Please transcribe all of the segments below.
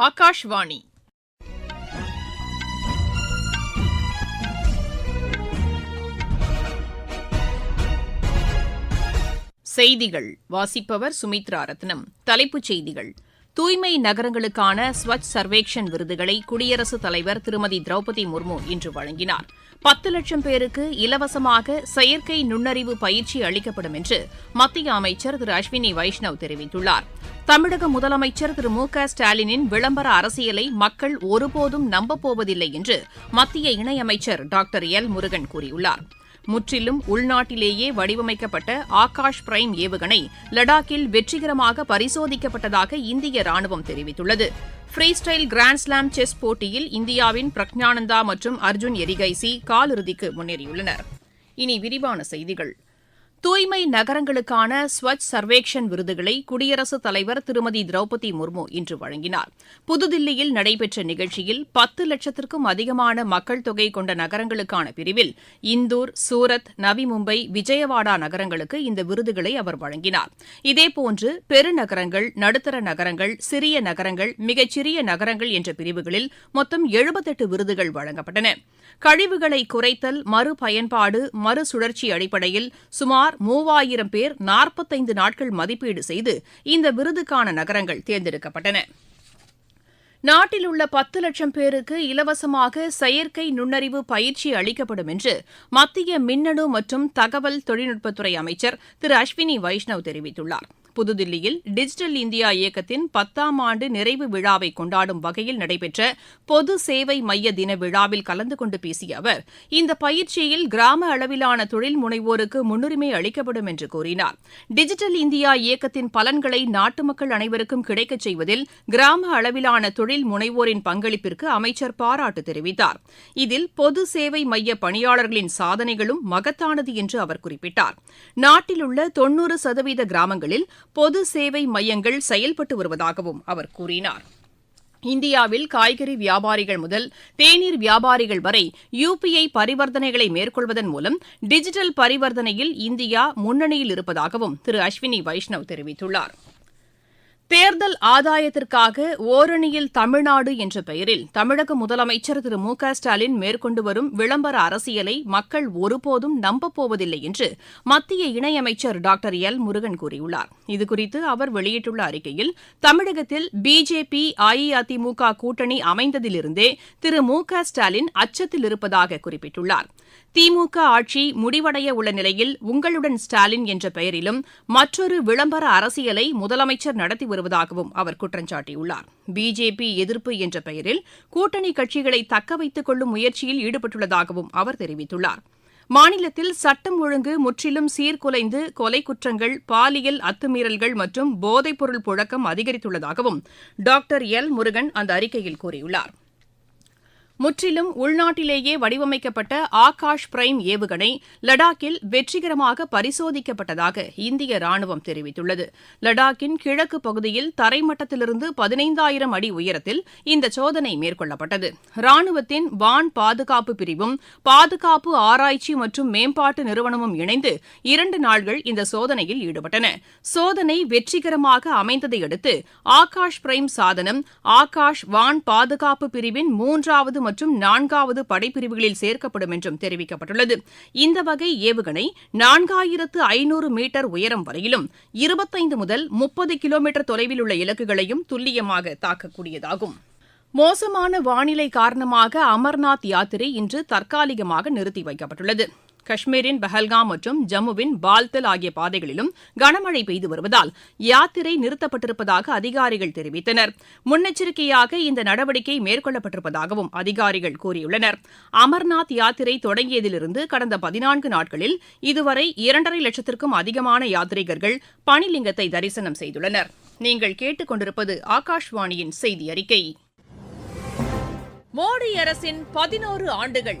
ஆகாஷ்வாணி. செய்திகள். வாசிப்பவர் சுமித்ரா ரத்னம். தலைப்புச் செய்திகள். தூய்மை நகரங்களுக்கான ஸ்வச் சர்வேக்ஷன் விருதுகளை குடியரசுத் தலைவர் திருமதி திரௌபதி முர்மு இன்று வழங்கினார். பத்து லட்சம் பேருக்கு இலவசமாக செயற்கை நுண்ணறிவு பயிற்சி அளிக்கப்படும் என்று மத்திய அமைச்சர் திரு அஸ்வினி வைஷ்ணவ் தெரிவித்துள்ளார். தமிழக முதலமைச்சர் திரு மு க ஸ்டாலினின் விளம்பர அரசியலை மக்கள் ஒருபோதும் நம்பப்போவதில்லை என்று மத்திய இணையமைச்சர் டாக்டர் எல் முருகன் கூறியுள்ளார். முற்றிலும் உள்நாட்டிலேயே வடிவமைக்கப்பட்ட ஆகாஷ் பிரைம் ஏவுகணை லடாக்கில் வெற்றிகரமாக பரிசோதிக்கப்பட்டதாக இந்திய ராணுவம் தெரிவித்துள்ளது. ஃப்ரீ ஸ்டைல் கிராண்ட்ஸ்லாம் செஸ் போட்டியில் இந்தியாவின் பிரக்ஞானந்தா மற்றும் அர்ஜுன் எரிகைசி காலிறுதிக்கு முன்னேறியுள்ளனர். இனி விரிவான செய்திகள். தூய்மை நகரங்களுக்கான ஸ்வச் சர்வேக்ஷன் விருதுகளை குடியரசுத் தலைவர் திருமதி திரௌபதி முர்மு இன்று வழங்கினார். புதுதில்லியில் நடைபெற்ற நிகழ்ச்சியில் பத்து லட்சத்திற்கும் அதிகமான மக்கள் தொகை கொண்ட நகரங்களுக்கான பிரிவில் இந்தூர் சூரத் நவி மும்பை விஜயவாடா நகரங்களுக்கு இந்த விருதுகளை அவர் வழங்கினார். இதேபோன்று பெருநகரங்கள் நடுத்தர நகரங்கள் சிறிய நகரங்கள் மிகச்சிறிய நகரங்கள் என்ற பிரிவுகளில் மொத்தம் எழுபத்தெட்டு விருதுகள் வழங்கப்பட்டன. கழிவுகளை குறைத்தல் மறுபயன்பாடு மறுசுழற்சி அடிப்படையில் சுமார் மூவாயிரம் பேர் நாற்பத்தைந்து நாட்கள் மதிப்பீடு செய்து இந்த விருதுக்கான நகரங்கள் தேர்ந்தெடுக்கப்பட்டன. நாட்டில் உள்ள பத்து லட்சம் பேருக்கு இலவசமாக செயற்கை நுண்ணறிவு பயிற்சி அளிக்கப்படும் என்று மத்திய மின்னணு மற்றும் தகவல் தொழில்நுட்பத்துறை அமைச்சர் திரு அஸ்வினி வைஷ்ணவ் தெரிவித்துள்ளார். புதுதில்லியில் டிஜிட்டல் இந்தியா இயக்கத்தின் பத்தாம் ஆண்டு நிறைவு விழாவை கொண்டாடும் வகையில் நடைபெற்ற பொது சேவை மைய தின விழாவில் கலந்து கொண்டு பேசிய அவர் இந்த பயிற்சியில் கிராம அளவிலான தொழில் முனைவோருக்கு முன்னுரிமை அளிக்கப்படும் என்று கூறினார். டிஜிட்டல் இந்தியா இயக்கத்தின் பலன்களை நாட்டு மக்கள் அனைவருக்கும் கிடைக்கச் செய்வதில் கிராம அளவிலான தொழில் முனைவோரின் பங்களிப்பிற்கு அமைச்சர் பாராட்டு தெரிவித்தார். இதில் பொது சேவை மைய பணியாளர்களின் சாதனைகளும் மகத்தானது என்று அவர் குறிப்பிட்டார். நாட்டில் உள்ள தொன்னூறு சதவீத கிராமங்களில் பொது சேவை மையங்கள் செயல்பட்டு வருவதாகவும் அவர் கூறினார். இந்தியாவில் காய்கறி வியாபாரிகள் முதல் தேநீர் வியாபாரிகள் வரை யுபிஐ பரிவர்த்தனைகளை மேற்கொள்வதன் மூலம் டிஜிட்டல் பரிவர்த்தனையில் இந்தியா முன்னணியில் இருப்பதாகவும் திரு அஸ்வினி வைஷ்ணவ் தெரிவித்துள்ளார். தேர்தல் ஆதாயத்திற்காக ஓரணியில் தமிழ்நாடு என்ற பெயரில் தமிழக முதலமைச்சர் திரு மு க ஸ்டாலின் மேற்கொண்டு வரும் விளம்பர அரசியலை மக்கள் ஒருபோதும் நம்பப்போவதில்லை என்று மத்திய இணையமைச்சர் டாக்டர் எல் முருகன் கூறியுள்ளார். இதுகுறித்து அவர் வெளியிட்டுள்ள அறிக்கையில் தமிழகத்தில் பிஜேபி அஇஅதிமுக கூட்டணி அமைந்ததிலிருந்தே திரு மு க ஸ்டாலின் அச்சத்தில் இருப்பதாக குறிப்பிட்டுள்ளார். திமுக ஆட்சி முடிவடைய உள்ள நிலையில் உங்களுடன் ஸ்டாலின் என்ற பெயரிலும் மற்றொரு விளம்பர அரசியலை முதலமைச்சர் நடத்தி வருவதாகவும் அவர் குற்றம் சாட்டியுள்ளார். பிஜேபி எதிர்ப்பு என்ற பெயரில் கூட்டணி கட்சிகளை தக்க வைத்துக் கொள்ளும் முயற்சியில் ஈடுபட்டுள்ளதாகவும் அவர் தெரிவித்துள்ளார். மாநிலத்தில் சட்டம் ஒழுங்கு முற்றிலும் சீர்குலைந்து கொலை குற்றங்கள் பாலியல் அத்துமீறல்கள் மற்றும் போதைப்பொருள் புழக்கம் அதிகரித்துள்ளதாகவும் டாக்டர் எல் முருகன் அந்த அறிக்கையில் கூறியுள்ளார். முற்றிலும் உள்நாட்டிலேயே வடிவமைக்கப்பட்ட ஆகாஷ் பிரைம் ஏவுகணை லடாக்கில் வெற்றிகரமாக பரிசோதிக்கப்பட்டதாக இந்திய ராணுவம் தெரிவித்துள்ளது. லடாக்கின் கிழக்கு பகுதியில் தரைமட்டத்திலிருந்து பதினைந்தாயிரம் அடி உயரத்தில் இந்த சோதனை மேற்கொள்ளப்பட்டது. ராணுவத்தின் வான் பாதுகாப்பு பிரிவும் பாதுகாப்பு ஆராய்ச்சி மற்றும் மேம்பாட்டு நிறுவனமும் இணைந்து இரண்டு நாள்கள் இந்த சோதனையில் ஈடுபட்டன. சோதனை வெற்றிகரமாக அமைந்ததை அடுத்து ஆகாஷ் பிரைம் சாதனம் ஆகாஷ் வான் பாதுகாப்பு பிரிவின் மூன்றாவது மற்றும் நான்காவது படைப்பிரிவுகளில் சேர்க்கப்படும் என்றும் தெரிவிக்கப்பட்டுள்ளது. இந்த வகை ஏவுகணை நான்காயிரத்து ஐநூறு மீட்டர் உயரம் வரையிலும் இருபத்தைந்து முதல் முப்பது கிலோமீட்டர் தொலைவில் உள்ள இலக்குகளையும் துல்லியமாக தாக்கக்கூடியதாகும். மோசமான வானிலை காரணமாக அமர்நாத் யாத்திரை இன்று தற்காலிகமாக நிறுத்தி வைக்கப்பட்டுள்ளது. காஷ்மீரின் பஹல்காம் மற்றும் ஜம்முவின் பால்தல் ஆகிய பாதைகளிலும் கனமழை பெய்து வருவதால் யாத்திரை நிறுத்தப்பட்டிருப்பதாக அதிகாரிகள் தெரிவித்தனர். முன்னெச்சரிக்கையாக இந்த நடவடிக்கை மேற்கொள்ளப்பட்டிருப்பதாகவும் அதிகாரிகள் கூறியுள்ளனர். அமர்நாத் யாத்திரை தொடங்கியதிலிருந்து கடந்த பதினான்கு நாட்களில் இதுவரை இரண்டரை லட்சத்திற்கும் அதிகமான யாத்ரீகர்கள் பனிலிங்கத்தை தரிசனம் செய்துள்ளனர். நீங்கள் கேட்டுக்கொண்டிருப்பது ஆகாஷ்வாணியின் செய்தி அறிக்கை மோடி அரசின் பதினோரு ஆண்டுகள்.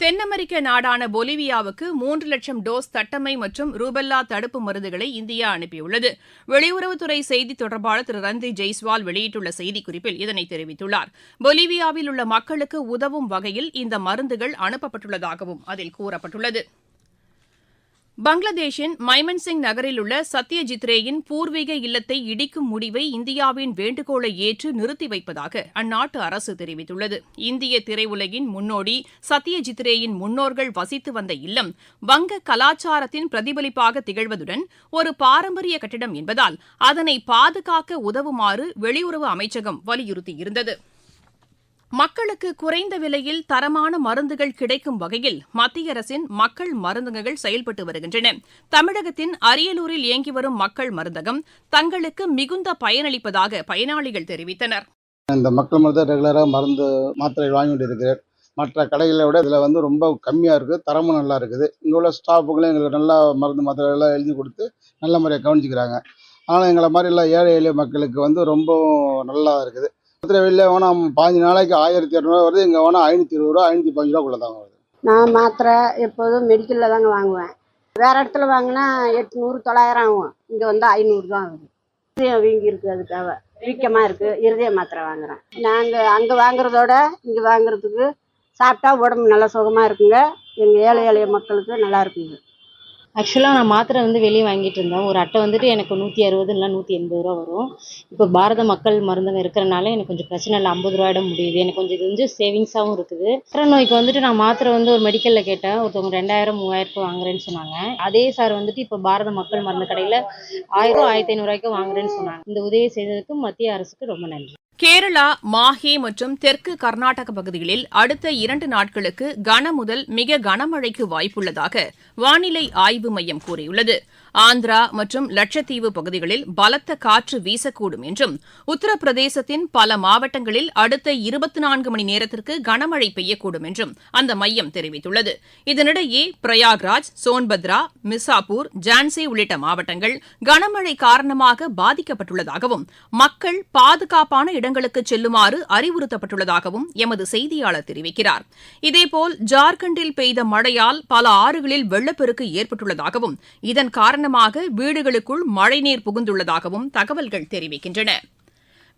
தென் அமெரிக்க நாடான பொலிவியாவுக்கு மூன்று லட்சம் டோஸ் தட்டம்மை மற்றும் ரூபெல்லா தடுப்பு மருந்துகளை இந்தியா அனுப்பியுள்ளது. வெளியுறவுத்துறை செய்தி தொடர்பாளர் திரு ரன்தீப் ஜெய்ஸ்வால் வெளியிட்டுள்ள செய்திக்குறிப்பில் இதனை தெரிவித்துள்ளார். பொலிவியாவில் உள்ள மக்களுக்கு உதவும் வகையில் இந்த மருந்துகள் அனுப்பப்பட்டுள்ளதாகவும் அதில் கூறப்பட்டுள்ளது. பங்களாதேஷின் மைமன்சிங் நகரில் உள்ள சத்யஜித் ரேயின் பூர்வீக இல்லத்தை இடிக்கும் முடிவை இந்தியாவின் வேண்டுகோளை ஏற்று நிறுத்தி வைப்பதாக அந்நாட்டு அரசு தெரிவித்துள்ளது. இந்திய திரையுலகின் முன்னோடி சத்யஜித் ரேயின் முன்னோர்கள் வசித்து வந்த இல்லம் வங்க கலாச்சாரத்தின் பிரதிபலிப்பாக திகழ்வதுடன் ஒரு பாரம்பரிய கட்டிடம் என்பதால் அதனை பாதுகாக்க உதவுமாறு வெளியுறவு அமைச்சகம் வலியுறுத்தியிருந்தது. மக்களுக்கு குறைந்த விலையில் தரமான மருந்துகள் கிடைக்கும் வகையில் மத்திய அரசின் மக்கள் மருந்தகங்கள் செயல்பட்டு வருகின்றன. தமிழகத்தின் அரியலூரில் இயங்கி வரும் மக்கள் மருந்தகம் தங்களுக்கு மிகுந்த பயனளிப்பதாக பயனாளிகள் தெரிவித்தனர். இந்த மக்கள் மருந்து ரெகுலராக மருந்து மாத்திரைகள் வாங்கிட்டு கொண்டு இருக்கிறேன் மற்ற கடைகளை விட இதில் வந்து ரொம்ப கம்மியாக இருக்குது தரமும் நல்லா இருக்குது. இங்கே உள்ள ஸ்டாஃபுகளும் எங்களுக்கு நல்லா மருந்து மாத்திரைகள்லாம் எழுதி கொடுத்து நல்ல முறையாக கவனிச்சிக்கிறாங்க. ஆனால் எங்களை மாதிரி எல்லாம் ஏழை எளிய மக்களுக்கு வந்து ரொம்ப நல்லா இருக்குது. வெளியில் வேணா பாஞ்சு நாளைக்கு ஆயிரத்தி இரநூறுவா வருது இங்கே வேணா ஐநூற்றி இருபது ரூபா ஐநூற்றி பதினஞ்சு ரூபாக்குள்ளே தான் வருது. நான் மாத்திரை எப்போதும் மெடிக்கலில் தாங்க வாங்குவேன். வேறு இடத்துல வாங்கினா எட்நூறு தொள்ளாயிரம் ஆகும். இங்கே வந்து ஐநூறு தான் ஆகுது இருதயம் வீங்கி இருக்குது அதுக்காக. வீக்கமாக இருக்குது இருதய மாத்திரை வாங்குகிறேன் நாங்கள் அங்கே வாங்குறதோட இங்கே வாங்குறதுக்கு சாப்பிட்டா உடம்பு நல்லா சுகமாக இருக்குங்க. எங்கள் ஏழை எளிய மக்களுக்கு நல்லா இருக்குங்க. ஆக்சுவலாக நான் மாத்திரை வந்து வெளியே வாங்கிட்டு இருந்தேன். ஒரு அட்டை வந்துட்டு எனக்கு நூற்றி அறுபது இல்லை நூற்றி எண்பது ரூபா வரும். இப்போ பாரத மக்கள் மருந்தகம் இருக்கிறனால எனக்கு கொஞ்சம் பிரச்சனை இல்லை. ஐம்பது ரூபாயிட முடியுது. எனக்கு கொஞ்சம் இது வந்து சேவிங்ஸாகவும் இருக்குது. அப்புறம் நோய்க்கு வந்துட்டு நான் மாத்திரை வந்து ஒரு மெடிக்கலில் கேட்டேன். ஒருத்தவங்க ரெண்டாயிரம் மூவாயிரம் வாங்குறேன்னு சொன்னாங்க. அதே சார் வந்துட்டு இப்போ பாரத மக்கள் மருந்து கடையில் ஆயிரம் ஆயிரத்தி ஐநூறுரூவாய்க்கு வாங்குறேன்னு சொன்னாங்க. இந்த உதவி செய்ததுக்கு மத்திய அரசுக்கு ரொம்ப நன்றி. கேரளா மாஹே மற்றும் தெற்கு கர்நாடக பகுதிகளில் அடுத்த இரண்டு நாட்களுக்கு கன முதல் மிக கனமழைக்கு வாய்ப்புள்ளதாக வானிலை ஆய்வு மையம் கூறியுள்ளது. ஆந்திரா மற்றும் லட்சத்தீவு பகுதிகளில் பலத்த காற்று வீசக்கூடும் என்றும் உத்தரப்பிரதேசத்தின் பல மாவட்டங்களில் அடுத்த இருபத்தி நான்கு மணி நேரத்திற்கு கனமழை பெய்யக்கூடும் என்றும் அந்த மையம் தெரிவித்துள்ளது. இதனிடையே பிரயாக்ராஜ் சோன்பத்ரா மிர்சாப்பூர் ஜான்சி உள்ளிட்ட மாவட்டங்கள் கனமழை காரணமாக பாதிக்கப்பட்டுள்ளதாகவும் மக்கள் பாதுகாப்பான இடங்களுக்கு செல்லுமாறு அறிவுறுத்தப்பட்டுள்ளதாகவும் எமது செய்தியாளர் தெரிவிக்கிறார். இதேபோல் ஜார்க்கண்டில் பெய்த மழையால் பல ஆறுகளில் வெள்ளப்பெருக்கு ஏற்பட்டுள்ளதாகவும் இதன் காரணமாக வீடுகளுக்குள் மழைநீர் புகுந்துள்ளதாகவும் தகவல்கள் தெரிவிக்கின்றன.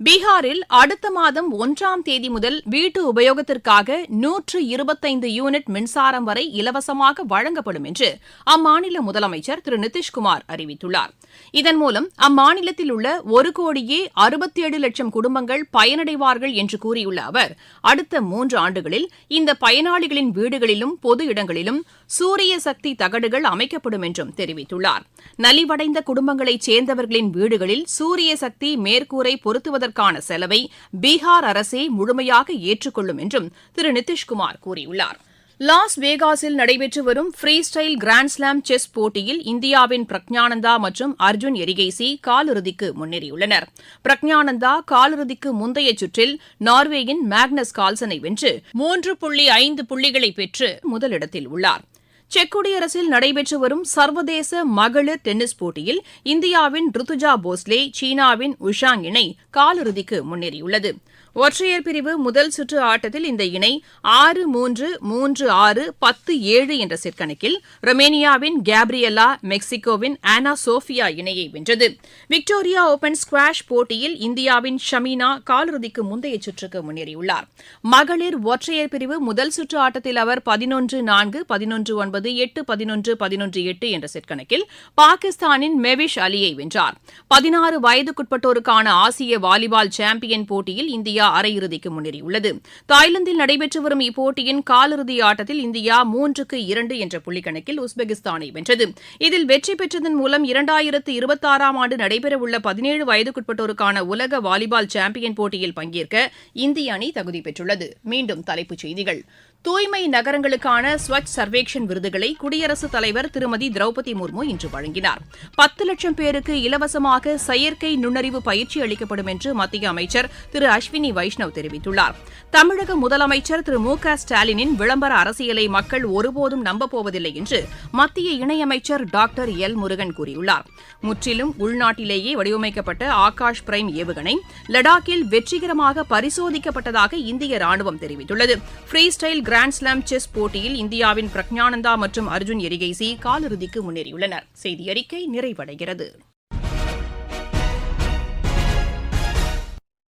பீகாரில் அடுத்த மாதம் ஒன்றாம் தேதி முதல் வீட்டு உபயோகத்திற்காக நூற்று இருபத்தைந்து யூனிட் மின்சாரம் வரை இலவசமாக வழங்கப்படும் என்று அம்மாநில முதலமைச்சர் திரு நிதிஷ்குமார் அறிவித்துள்ளார். இதன் மூலம் அம்மாநிலத்தில் உள்ள ஒரு கோடியே அறுபத்தி ஏழு லட்சம் குடும்பங்கள் பயனடைவார்கள் என்று கூறியுள்ள அவர் அடுத்த மூன்று ஆண்டுகளில் இந்த பயனாளிகளின் வீடுகளிலும் பொது இடங்களிலும் சூரிய சக்தி தகடுகள் அமைக்கப்படும் என்றும் தெரிவித்துள்ளார். நலிவடைந்த குடும்பங்களைச் சேர்ந்தவர்களின் வீடுகளில் சூரிய சக்தி மேற்கூரை செய்வதற்கான செலவை பீகார் அரசே முழுமையாக ஏற்றுக்கொள்ளும் என்றும் திரு நிதிஷ்குமார் கூறியுள்ளார். லாஸ் வேகாஸில் நடைபெற்று வரும் ஃப்ரீ ஸ்டைல் கிராண்ட்ஸ்லாம் செஸ் போட்டியில் இந்தியாவின் பிரக்ஞானந்தா மற்றும் அர்ஜுன் எரிகேசி காலிறுதிக்கு முன்னேறியுள்ளனர். பிரக்ஞானந்தா காலிறுதிக்கு முந்தைய சுற்றில் நார்வேயின் மேக்னஸ் கால்சனை வென்று மூன்று புள்ளி ஐந்து புள்ளிகளை பெற்று முதலிடத்தில் உள்ளார். செக் குடியரசில் நடைபெற்று வரும் சர்வதேச மகளிர் டென்னிஸ் போட்டியில் இந்தியாவின் ருத்துஜா போஸ்லே சீனாவின் உஷாங் இணை காலிறுதிக்கு முன்னேறியுள்ளது. ஒற்றையர் பிரிவு முதல் சுற்று ஆட்டத்தில் இந்த இணை ஆறு மூன்று மூன்று ஆறு பத்து ஏழு என்ற செட்கணக்கில் ரொமேனியாவின் கேப்ரியலா மெக்சிகோவின் ஆனா சோஃபியா இணையை வென்றது. விக்டோரியா ஓபன் ஸ்குவாஷ் போட்டியில் இந்தியாவின் ஷமீனா காலிறுதிக்கு முந்தைய சுற்றுக்கு முன்னேறியுள்ளார். மகளிர் ஒற்றையர் பிரிவு முதல் சுற்று ஆட்டத்தில் அவர் பதினொன்று நான்கு பதினொன்று ஒன்பது எட்டு பதினொன்று பதினொன்று எட்டு என்ற செட்கணக்கில் பாகிஸ்தானின் மெவிஷ் அலியை வென்றார். பதினாறு வயதுக்குட்பட்டோருக்கான ஆசிய வாலிபால் சாம்பியன் போட்டியில் இந்தியா அரையிறுதிக்கு முன்னேறியுள்ளது. தாய்லாந்தில் நடைபெற்று வரும் இப்போட்டியின் காலிறுதி ஆட்டத்தில் இந்தியா மூன்றுக்கு இரண்டு என்ற புள்ளிக்கணக்கில் உஸ்பெகிஸ்தானை வென்றது. இதில் வெற்றி பெற்றதன் மூலம் இரண்டாயிரத்து இருபத்தாறாம் ஆண்டு நடைபெறவுள்ள பதினேழு வயதுக்குட்பட்டோருக்கான உலக வாலிபால் சாம்பியன் போட்டியில் பங்கேற்க இந்திய அணி தகுதி பெற்றுள்ளது. மீண்டும் தலைப்புச் செய்திகள். தூய்மை நகரங்களுக்கான ஸ்வச் சர்வேக்ஷன் விருதுகளை குடியரசுத் தலைவர் திருமதி திரௌபதி முர்மு இன்று வழங்கினார். பத்து லட்சம் பேருக்கு இலவசமாக செயற்கை நுண்ணறிவு பயிற்சி அளிக்கப்படும் என்று மத்திய அமைச்சர் திரு அஸ்வினி வைஷ்ணவ் தெரிவித்துள்ளார். தமிழக முதலமைச்சர் திரு மு க ஸ்டாலினின் விளம்பர அரசியலை மக்கள் ஒருபோதும் நம்பப்போவதில்லை என்று மத்திய இணையமைச்சர் டாக்டர் எல் முருகன் கூறியுள்ளார். முற்றிலும் உள்நாட்டிலேயே வடிவமைக்கப்பட்ட ஆகாஷ் பிரைம் ஏவுகணை லடாக்கில் வெற்றிகரமாக பரிசோதிக்கப்பட்டதாக இந்திய ராணுவம் தெரிவித்துள்ளது. ஃப்ரீ ஸ்டைல் கிராண்ட்ஸ்லாம் செஸ் போட்டியில் இந்தியாவின் பிரக்ஞானந்தா மற்றும் அர்ஜுன் எரிகேசி காலிறுதிக்கு முன்னேறியுள்ளனர். செய்தி அறிக்கை நிறைவடைகிறது.